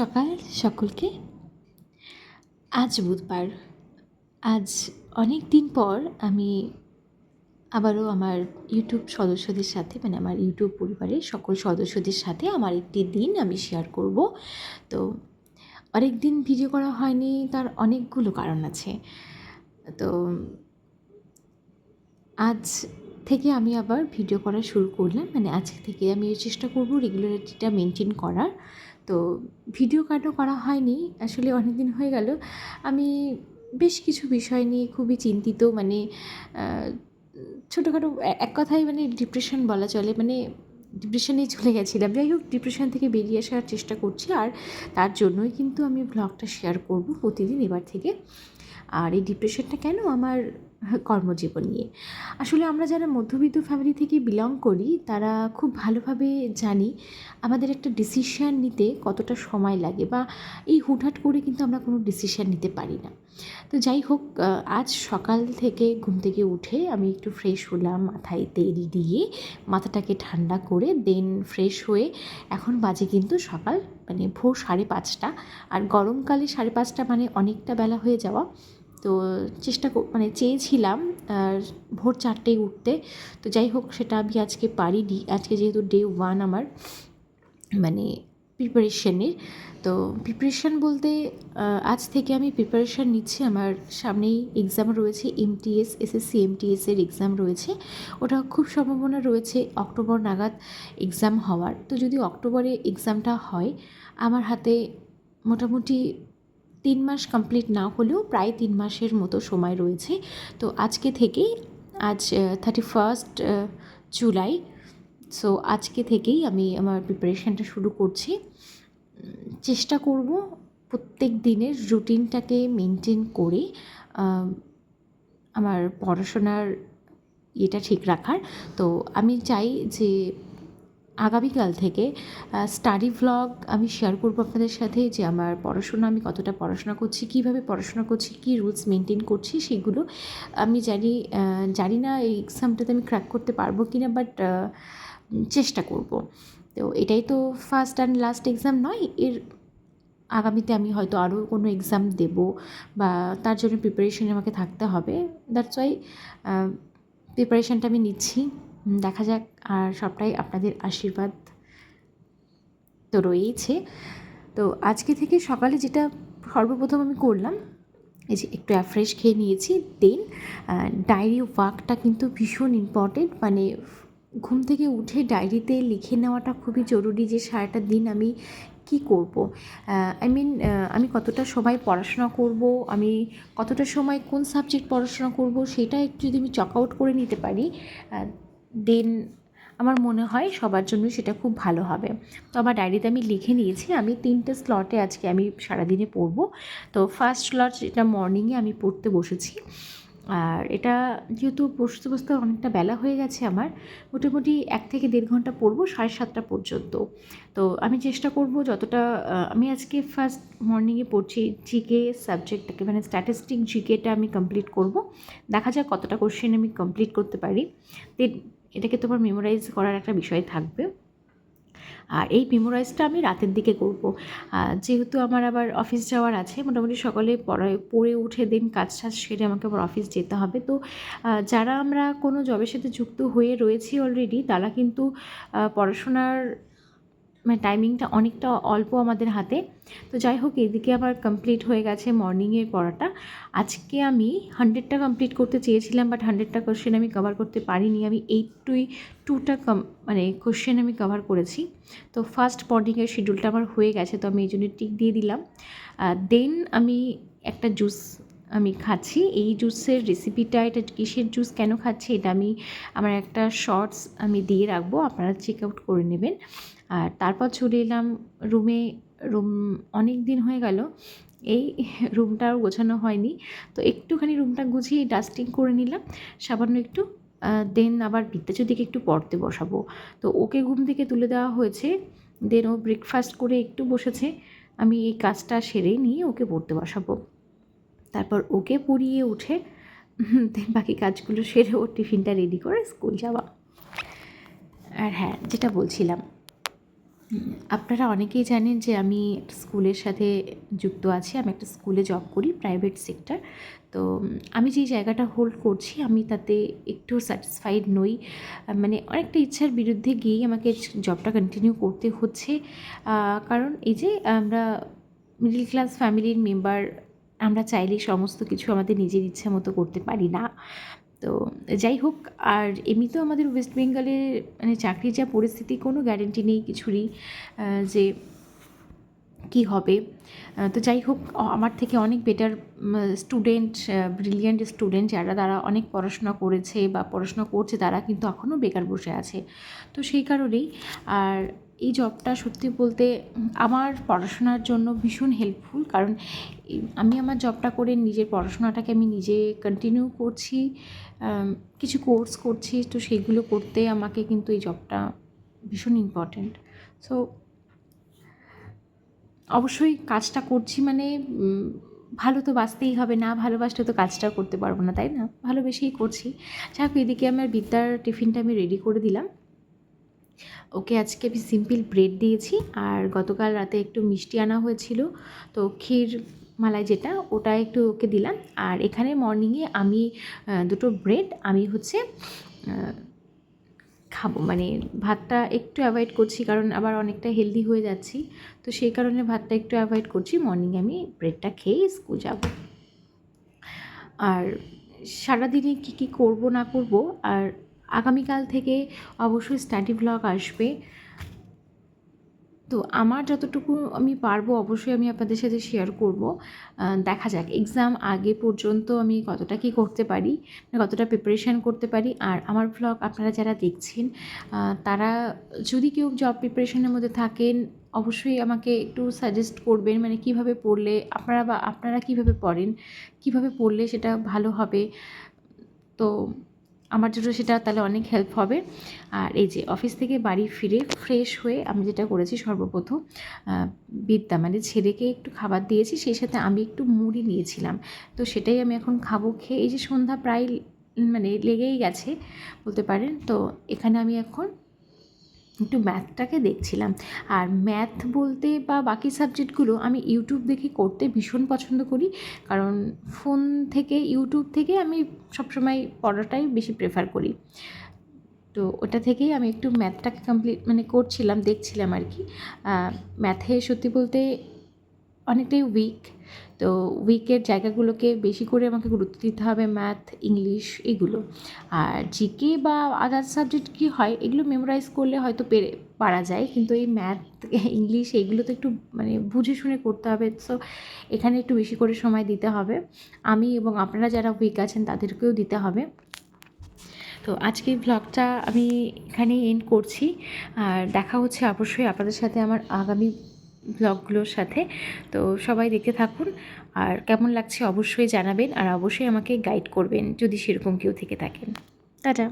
সকাল সকলকে। আজ বুধবার। আজ অনেক দিন পর আমি আবারও আমার ইউটিউব সদস্যদের সাথে মানে আমার ইউটিউব পরিবারের সকল সদস্যদের সাথে আমার একটি দিন আমি শেয়ার করব। তো অনেক দিন ভিডিও করা হয়নি, তার অনেকগুলো কারণ আছে। তো আজ থেকে আমি আবার ভিডিও করা শুরু করলাম মানে আজকে থেকে আমি চেষ্টা করব রেগুলারিটিটা মেনটেন করার। তো ভিডিও কেন করা হয়নি। আসলে অনেক দিন হয়ে গেল। আমি বেশ কিছু বিষয় নিয়ে খুবই চিন্তিত মানে ছোটোখাটো এক কথায় মানে ডিপ্রেশন বলা চলে মানে ডিপ্রেশনেই চলে গেছিলাম। যাই হোক ডিপ্রেশন থেকে বেরিয়ে আসার চেষ্টা করছি আর তার জন্যই কিন্তু আমি ব্লগটা শেয়ার করব প্রতিদিন এবার থেকে। আর এই ডিপ্রেশনটা কেন আমার কর্মজীবন নিয়ে। আসলে আমরা যারা মধ্যবিত্ত ফ্যামিলি থেকে বিলং করি, তারা খুব ভালোভাবে জানি আমাদের একটা ডিসিশান নিতে কতটা সময় লাগে বা এই হুটহাট করে কিন্তু আমরা কোনো ডিসিশান নিতে পারি না। তো যাই হোক আজ সকাল থেকে ঘুম থেকে উঠে আমি একটু ফ্রেশ হলাম, মাথায় তেল দিয়ে, মাথাটাকে ঠান্ডা করে দেন ফ্রেশ হয়ে এখন বাজে কিন্তু সকাল মানে ভোর সাড়ে পাঁচটা। আর গরমকালে সাড়ে পাঁচটা মানে অনেকটা বেলা হয়ে যাওয়া। তো চেষ্টা মানে চেয়েছিলাম, আর ভোর চারটেয় উঠতে। তো যাই হোক, সেটা আমি আজকে পারিনি। আজকে যেহেতু ডে ওয়ান আমার মানে প্রিপারেশনের তো প্রিপারেশান বলতে আজ থেকে আমি প্রিপারেশান নিচ্ছি। আমার সামনেই এক্সাম রয়েছে এমটিএস এসএসসি এমটিএস এর এক্সাম রয়েছে। ওটা খুব সম্ভাবনা রয়েছে, অক্টোবর নাগাদ এক্সাম হওয়ার। তো যদি অক্টোবরে এক্সামটা হয়, আমার হাতে মোটামুটি তিন মাস কমপ্লিট না হলেও প্রায় তিন মাসের মতো সময় রয়েছে। তো আজকে থেকেই, আজ থার্টি ফার্স্ট জুলাই সো আজকে থেকেই আমি আমার প্রিপারেশানটা শুরু করছি। চেষ্টা করব প্রত্যেক দিনের রুটিনটাকে মেনটেন করে আমার পড়াশোনার ইয়েটা ঠিক রাখার। তো আমি চাই যে আগামীকাল থেকে স্টাডি ভ্লগ আমি শেয়ার করব আপনাদের সাথে যে আমার পড়াশোনা, আমি কতটা পড়াশোনা করছি, কীভাবে পড়াশোনা করছি, কী রুলস মেনটেন করছি, সেগুলো আমি জানি জানি না এই এক্সামটাতে আমি ক্র্যাক করতে পারব কি না বাট চেষ্টা করব। তো এটাই তো ফার্স্ট অ্যান্ড লাস্ট এক্সাম নয়, এর আগামীতে আমি হয়তো আরও কোনো এক্সাম দেব বা তার জন্য প্রিপারেশনে আমাকে থাকতে হবে। দ্যাটস ওয়াই প্রিপারেশনটা আমি নিচ্ছি। দেখা যাক, আর সবটাই আপনাদের আশীর্বাদ তো রয়েইছে। তো আজকে থেকে সকালে যেটা সর্বপ্রথম আমি করলাম, এই যে একটু অ্যাফ্রেশ খেয়ে নিয়েছি, দেন ডায়েরি ওয়ার্কটা কিন্তু ভীষণ ইম্পর্টেন্ট মানে ঘুম থেকে উঠে ডায়েরিতে লিখে নেওয়াটা খুবই জরুরি যে সারাটা দিন আমি কি করব। আই মিন আমি কতটা সময় পড়াশোনা করব, আমি কতটা সময় কোন সাবজেক্ট পড়াশোনা করব, সেটা একটু যদি আমি চক আউট করে নিতে পারি দেন আমার মনে হয় সবার জন্য সেটা খুব ভালো হবে। তো আমার ডায়েরিতে আমি লিখে নিয়েছি, আমি তিনটে স্লটে আজকে আমি সারাদিনে পড়ব। তো ফার্স্ট স্লট এটা মর্নিংয়ে আমি পড়তে বসেছি, আর এটা যেহেতু বসতে বসতে অনেকটা বেলা হয়ে গেছে আমার, মোটামুটি এক থেকে দেড় ঘণ্টা পড়ব, সাড়ে সাতটা পর্যন্ত। তো আমি চেষ্টা করব যতটা আমি আজকে ফার্স্ট মর্নিংয়ে পড়ছি জিকে সাবজেক্টটাকে মানে স্ট্যাটিস্টিক জিকেটা আমি কমপ্লিট করব। দেখা যাক কতটা কোশ্চেন আমি কমপ্লিট করতে পারি। এটাকে তোমার মেমোরাইজ করার একটা বিষয় থাকবে। আর এই মেমোরাইজটা আমি রাতের দিকে করব। যেহেতু আমার আবার অফিস যাওয়ার আছে, মোটামুটি সকালে পড়ায় পড়ে উঠে দিন কাজ টাজ সেরে আমাকে আবার অফিস যেতে হবে। তো যারা আমরা কোনো জবের সাথে যুক্ত হয়ে রয়েছি অলরেডি তারা কিন্তু পড়াশোনার মানে টাইমিংটা অনেকটা অল্প আমাদের হাতে। তো যাই হোক, এদিকে আমার কমপ্লিট হয়ে গেছে মর্নিংয়ের পড়াটা। আজকে আমি হান্ড্রেডটা কমপ্লিট করতে চেয়েছিলাম বাট হান্ড্রেডটা কোশ্চেন আমি কভার করতে পারিনি। আমি এইট টুই টুটা কম মানে কোশ্চেন আমি কভার করেছি। তো ফার্স্ট মর্নিংয়ের শিডিউলটা আমার হয়ে গেছে, তো আমি এই জন্য টিক দিয়ে দিলাম। দেন আমি একটা জুস আমি খাচ্ছি। এই জুসের রেসিপিটা এটা কিসের জুস কেন খাচ্ছি, এটা আমি আমার একটা শর্টস আমি দিয়ে রাখব। আপনারা চেক আউট করে নেবেন। আর তারপর চলে এলাম রুমে, রুম অনেক দিন হয়ে গেল। এই রুমটাও গোছানো হয়নি। তো একটুখানি রুমটা গুছিয়ে ডাস্টিং করে নিলাম। সামান্য একটু দেন আবার বিদ্যাচুদিকে একটু পড়তে বসাবো। তো ওকে ঘুম থেকে তুলে দেওয়া হয়েছে। দেন ও ব্রেকফাস্ট করে একটু বসেছে। আমি এই কাজটা সেরে নিয়ে ওকে পড়তে বসাবো। তারপর ওকে পড়িয়ে উঠে দেন বাকি কাজগুলো সেরে ওর টিফিনটা রেডি করে স্কুল যাওয়া। আর হ্যাঁ যেটা বলছিলাম আপনারা অনেকেই জানেন যে আমি স্কুলের সাথে যুক্ত আছি, আমি একটা স্কুলে জব করি প্রাইভেট সেক্টর তো আমি যেই জায়গাটা হোল্ড করছি, আমি তাতে একটু স্যাটিসফাইড নই। মানে অনেকটা ইচ্ছার বিরুদ্ধে গিয়েই আমাকে জবটা কন্টিনিউ করতে হচ্ছে। কারণ এই যে আমরা মিডিল ক্লাস ফ্যামিলির মেম্বার আমরা চাইলেই সমস্ত কিছু আমাদের নিজের ইচ্ছা মতো করতে পারি না। তো যাই হোক, আর এমনিতেও আমাদের ওয়েস্ট বেঙ্গলে মানে চাকরির যা পরিস্থিতি, কোনো গ্যারেন্টি নেই কিছুরই যে কি হবে? তো যাই হোক আমার থেকে অনেক বেটার স্টুডেন্ট ব্রিলিয়ান্ট স্টুডেন্ট যারা, তারা অনেক পড়াশোনা করেছে বা পড়াশোনা করছে, তারা কিন্তু এখনও বেকার বসে আছে। তো সেই কারণেই, আর এই জবটা সত্যি বলতে আমার পড়াশোনার জন্য ভীষণ হেল্পফুল কারণ আমি আমার জবটা করে নিজের পড়াশোনাটাকে আমি নিজে কন্টিনিউ করছি কিছু কোর্স করছি, তো সেইগুলো করতে আমাকে কিন্তু এই জবটা ভীষণ ইম্পর্ট্যান্ট সো অবশ্যই কাজটা করছি মানে ভালো তো বাঁচতেই হবে, না ভালোবাসলে তো কাজটা করতে পারব না, তাই না? ভালোবেসেই করছি। যাই হোক, এদিকে আমার বিদ্যার টিফিনটা আমি রেডি করে দিলাম। ওকে আজকে আমি সিম্পল ব্রেড দিয়েছি, আর গতকাল রাতে একটু মিষ্টি আনা হয়েছিল, তো ক্ষীর মালাই যেটা, ওটা একটু ওকে দিলাম। আর এখানে মর্নিংয়ে আমি দুটো ব্রেড আমি হচ্ছে খাব। মানে ভাতটা একটু অ্যাভয়েড করছি কারণ আবার অনেকটা হেলদি হয়ে যাচ্ছি। তো সেই কারণে ভাতটা একটু অ্যাভয়েড করছি। মর্নিংয়ে আমি ব্রেডটা খেয়ে স্কুল যাব। আর সারাদিনে কী কী করব না করব? আর আগামীকাল থেকে অবশ্যই স্টাডি ব্লগ আসবে। তো আমার যতটুকু আমি পারব অবশ্যই আমি আপনাদের সাথে শেয়ার করব। দেখা যাক এক্সাম আগে পর্যন্ত আমি কতটা কী করতে পারি মানে কতটা প্রিপারেশান করতে পারি। আর আমার ব্লগ আপনারা যারা দেখছেন তারা যদি কেউ জব প্রিপারেশানের মধ্যে থাকেন, অবশ্যই আমাকে একটু সাজেস্ট করবেন মানে কীভাবে পড়লে, আপনারা বা, আপনারা কীভাবে পড়েন, কীভাবে পড়লে সেটা ভালো হবে। তো আমার জন্য সেটা তাহলে অনেক হেল্প হবে। আর এই যে অফিস থেকে বাড়ি ফিরে ফ্রেশ হয়ে আমি যেটা করেছি সর্বপ্রথম বিদ্যা মানে ছেলেকে একটু খাবার দিয়েছি, সেই সাথে আমি একটু মুড়ি নিয়েছিলাম। তো সেটাই আমি এখন খাব খেয়ে, এই যে সন্ধ্যা প্রায় মানে লেগেই গেছে বলতে পারেন। তো এখানে আমি এখন একটু ম্যাথটাকে দেখছিলাম। আর ম্যাথ বলতে বা বাকি সাবজেক্টগুলো আমি ইউটিউব দেখে করতে ভীষণ পছন্দ করি। কারণ ফোন থেকে ইউটিউব থেকে আমি সবসময় পড়াটাই বেশি প্রেফার করি। তো ওটা থেকেই আমি একটু ম্যাথটাকে কমপ্লিট মানে করছিলাম, দেখছিলাম আর কি। ম্যাথে সত্যি বলতে অনেকটাই উইক তো উইকের জায়গাগুলোকে বেশি করে আমাকে গুরুত্ব দিতে হবে ম্যাথ ইংলিশ এগুলো। আর জিকে বা আদার্স সাবজেক্ট কী হয়, এগুলো মেমোরাইজ করলে হয়তো পেরে, পারা যায়। কিন্তু এই ম্যাথ ইংলিশ এইগুলো তো একটু মানে বুঝে শুনে করতে হবে। সো এখানে একটু বেশি করে সময় দিতে হবে। আমি এবং আপনারা যারা উইক আছেন, তাদেরকেও দিতে হবে। তো আজকের ব্লগটা আমি এখানেই এন্ড করছি। আর দেখা হচ্ছে অবশ্যই আপনাদের সাথে আমার আগামী ব্লগগুলোর সাথে। তো সবাই দেখতে থাকুন। আর কেমন লাগছে অবশ্যই জানাবেন। আর অবশ্যই আমাকে গাইড করবেন যদি সেরকম কেউ থেকে থাকেন। টাটা।